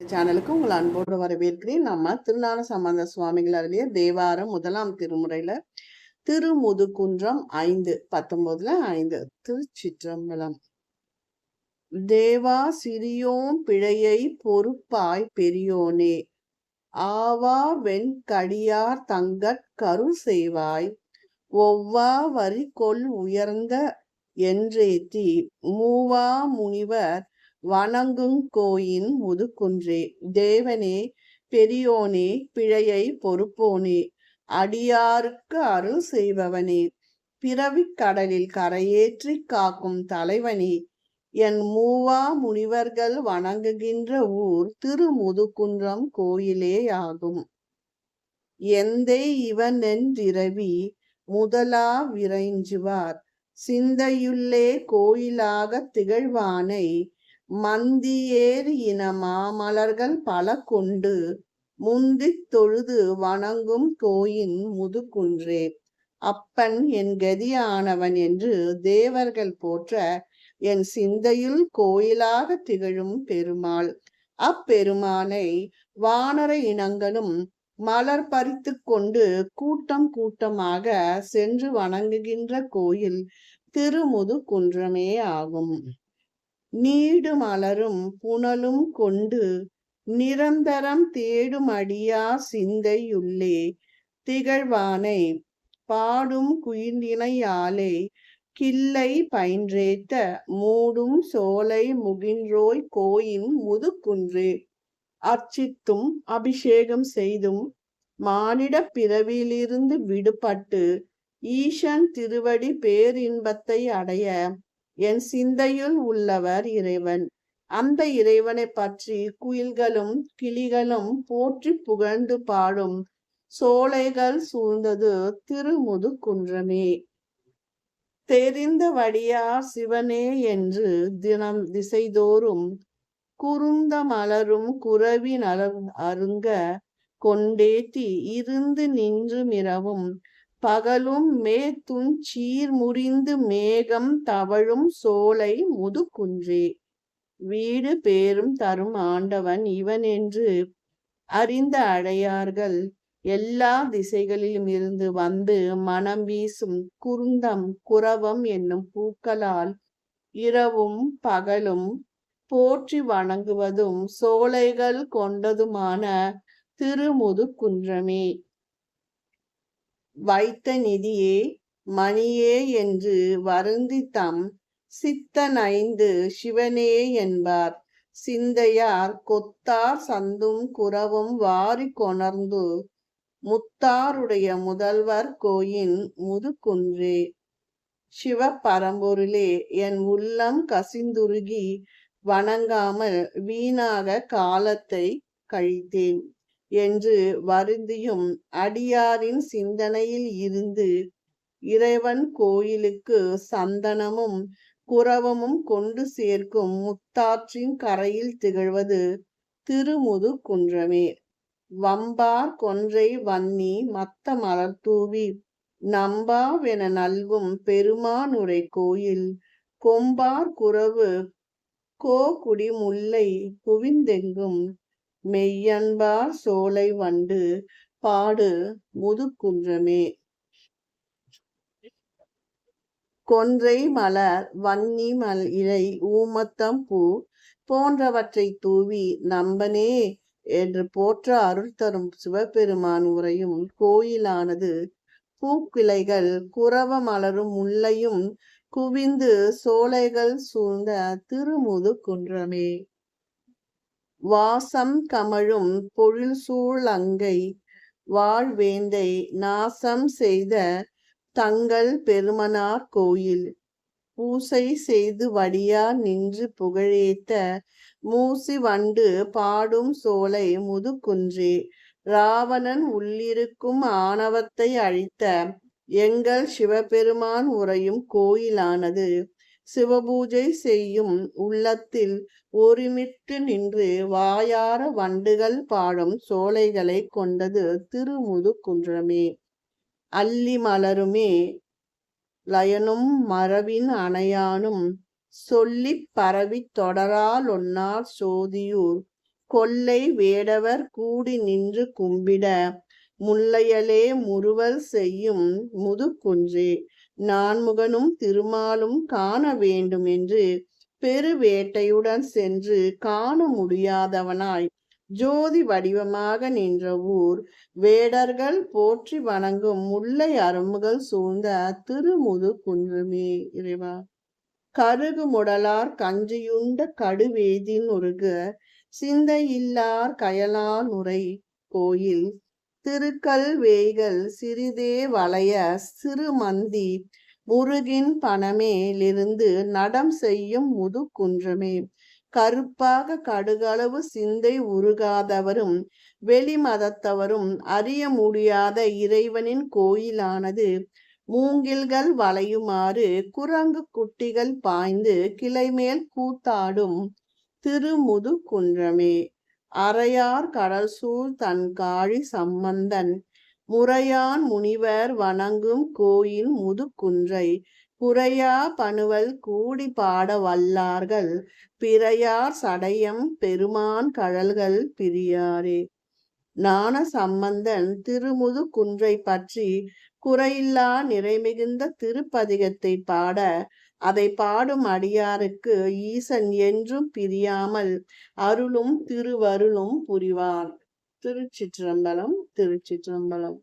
சேனலுக்கு உங்களை அன்போடு வரவேற்கிறேன். நம்ம திருநாள சம்பந்த சுவாமிகள் அருளிய தேவாரம் முதலாம் திருமுறையில திருமுதுகுன்றம் ஐந்து பத்தொன்பதுல ஐந்து திருச்சிற்றம்பலம். தேவா சிறியோம் பிழையை பொறுப்பாய் பெரியோனே ஆவா வெண்கடியார் தங்கட் கரு செய்வாய் ஒவ்வா வரி கொள் உயர்ந்த என்றேத்தி மூவா முனிவர் வணங்குங் கோயின் முதுகுன்றே. தேவனே பெரியோனே பிழையை பொறுப்போனே. அடியாருக்கு அருள் செய்பவனே. பிறவிக் கடலில் கரையேற்றி காக்கும் தலைவனே. என் மூவா முனிவர்கள் வணங்குகின்ற ஊர் திருமுதுகுன்றம் கோயிலேயாகும். எந்தை இவன் என்றிரவி முதலா விரைஞ்சுவார். சிந்தையுள்ளே கோயிலாக திகழ்வானை மந்தியேறு இன மாமலர்கள் பல கொண்டு முந்தித் தொழுது வணங்கும் கோயின் முதுகுன்றே. அப்பன் என் கதியானவன் என்று தேவர்கள் போற்ற என் சிந்தையில் கோயிலாக திகழும் பெருமாள். அப்பெருமானை வானர இனங்களும் மலர் பறித்து கொண்டு கூட்டம் கூட்டமாக சென்று வணங்குகின்ற கோயில் திருமுது குன்றமே ஆகும். நீடு மலரும் புனலும் கொண்டு நிரந்தரம் தேடும் அடியா சிந்தையுள்ளே. திகழ்வானை பாடும் குயிலினையாலே கிள்ளை பயின்றேத்த மூடும் சோலை முகின்றோய் கோயின் முதுகுன்றே அர்ச்சித்தும் அபிஷேகம் செய்தும் மானிட பிறவியிலிருந்து விடுபட்டு ஈசன் திருவடி பேரின்பத்தை அடைய என் சிந்தையுள் உள்ளவர் இறைவன். அந்த இறைவனை பற்றி குயில்களும் கிளிகளும் போற்றி புகழ்ந்து பாடும் சோலைகள் சூழ்ந்தது திருமுது குன்றமே தெரிந்த வடியார் சிவனே என்று தினம் திசைதோறும் குறுந்த மலரும் குரவி நலர் அருங்க கொண்டேத்தி இருந்து நின்று மிரவும் பகலும் மேத்தும் சீர் முறிந்து மேகம் தவழும் சோலை முதுகுன்றே. வீடு பேரும் தரும் ஆண்டவன் இவன் என்று அறிந்த அடையார்கள். எல்லா திசைகளிலும் இருந்து வந்து மனம் வீசும் குருந்தம் குரவம் என்னும் பூக்களால் இரவும் பகலும் போற்றி வணங்குவதும் சோலைகள் கொண்டதுமான திருமுது குன்றமே வைத்த நிதியே மணியே என்று வருந்தி தம் சித்தனைந்து சிவனே என்பார். சிந்தையார் கொத்தார் சந்தும் குரவும் வாரி கொணர்ந்து முத்தாருடைய முதல்வர் கோயின் முதுகுன்றே. சிவப்பரம்பொருளே என் உள்ளம் கசிந்துருகி வணங்காமல் வீணாக காலத்தை கழித்தேன். என்று வருந்தியும் அடியாரின் சிந்தனையில் இருந்து இறைவன் கோயிலுக்கு சந்தனமும் குரவமும் கொண்டு சேர்க்கும் முத்தாற்றின் கரையில் திகழ்வது திருமுது குன்றமே. வம்பார் கொன்றை வன்னி மத்த மலர் தூவி நம்பாவென நல்கும் பெருமானுரை கோயில் கொம்பார் குரவு கோகுடி முல்லை குவிந்தெங்கும் மெய்யன்பார் சோலை வண்டு பாடு முதுகுன்றமே கொன்றை மலர் வன்னி மல் இலை ஊமத்தம் பூ போன்றவற்றை தூவி நம்பனே என்று போற்ற அருள் தரும் சிவபெருமான் உரையும் கோயிலானது. பூக்கிளைகள் குரவ மலரும் முல்லையும் குவிந்து சோலைகள் சூழ்ந்த திருமுது குன்றமே வாசம் கமழும் பொழில் சூழ் அங்கை வாழ்வேந்தை நாசம் செய்த தங்கள் பெருமனார் கோயில். பூசை செய்து வடியா நின்று புகழேத்த மூசி வண்டு பாடும் சோலை முதுகுன்றே. ராவணன் உள்ளிருக்கும் ஆணவத்தை அழித்த எங்கள் சிவபெருமான் உரையும் கோயிலானது. சிவபூஜை செய்யும் உள்ளத்தில் ஒருமிட்டு நின்று வாயார வண்டுகள் பாடும் சோலைகளை கொண்டது திருமுது குன்றமே. அல்லி மலருமே லயனும் மரபின் அணையானும் சொல்லிப் பரவித் தொடராலொன்னார் சோதியூர். கொல்லை வேடவர் கூடி நின்று கும்பிட முல்லையலே முறுவல் செய்யும் முதுகுன்றே. நான்முகனும் திருமாலும் காண வேண்டும் என்று பெருவேட்டையுடன் சென்று காண முடியாதவனாய். ஜோதி வடிவமாக நின்ற ஊர் வேடர்கள் போற்றி வணங்கும் முல்லை அரும்புகள் சூழ்ந்த திருமுது குன்றுமே இறைவா. கருகு முடலார் கஞ்சியுண்ட கடுவேதின் ஒருக சிந்தையில்லார் கயலான் உரை கோயில் திருக்கல்வேய்கள் சிறிதே வளைய சிறுமந்தி முருகின் பணமேலிருந்து நடம் செய்யும் முதுகுன்றமே. கருப்பாக கடுகளவு சிந்தை உருகாதவரும் வெளிமதத்தவரும் அறிய முடியாத இறைவனின் கோயிலானது மூங்கில்கள் வளையுமாறு குரங்கு குட்டிகள் பாய்ந்து கிளைமேல் கூத்தாடும் திருமுது குன்றமே அறையார் கடல் சூழ் தன் காழி சம்பந்தன் முறையான் முனிவர் வணங்கும் கோயில் முதுகுன்றை புறையா பணுவல் கூடி பாட வல்லார்கள் பிறையார் சடையம் பெருமான் கழல்கள் பிரியாரே. ஞான சம்பந்தன் திருமுது குன்றை பற்றி குறையில்லா நிறைமிகுந்த திருப்பதிகத்தை பாட அதை பாடும் அடியாருக்கு ஈசன் என்றும் பிரியாமல் அருளும் திருவருளும் புரிவார். திருச்சிற்றம்பலம் திருச்சிற்றம்பலம்.